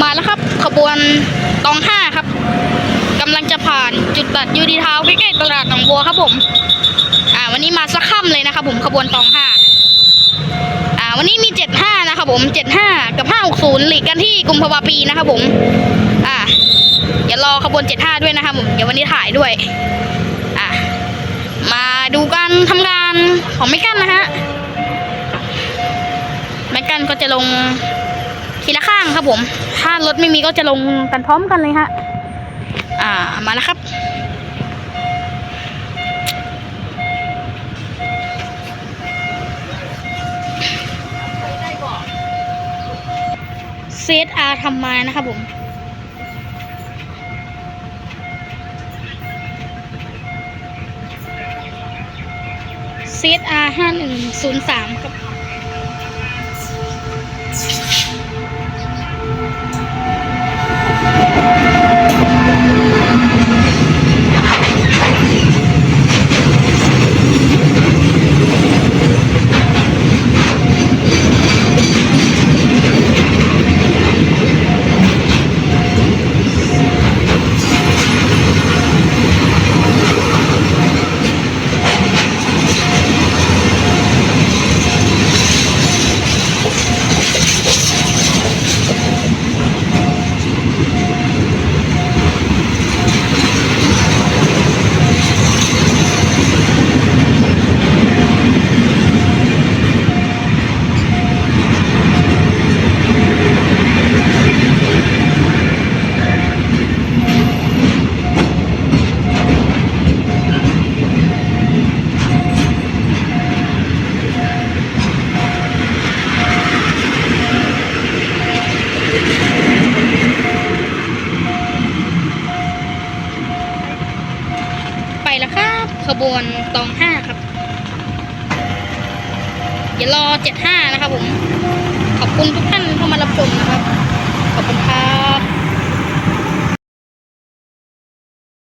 มาแล้วครับ ขบวนตองห้าครับกำลังจะผ่านจุดตัดยูดีทาวใกล้ๆตลาดหนองบัวครับผม อ่า วันนี้มาสักค่ำเลยนะครับผมขบวนตองห้าอ่า วันนี้มีเจ็ดห้านะครับผมเจ็ดห้ากับห้าหกศูนย์หลีกกันที่กุมภาวะปีนะครับผม อ่าอย่ารอขบวนเจ็ดห้าด้วยนะครับผมเดี๋ยววันนี้ถ่ายด้วย อ่ามาดูการทำงานของไม่กันนะฮะแม็กกันก็จะลงทีละข้างครับผม ถ้ารถไม่มีก็จะลงกันพร้อมกันเลยฮะ อ่า มาแล้วครับ เซตอาทำมานะครับผมเซตอาห้าหนึ่งศูนย์สามครับ ขบวนตองห้าครับเดี๋ยวรอเจ็ดห้านะครับผม ขอบคุณทุกท่านเข้ามารับชมนะครับ ขอบคุณครับ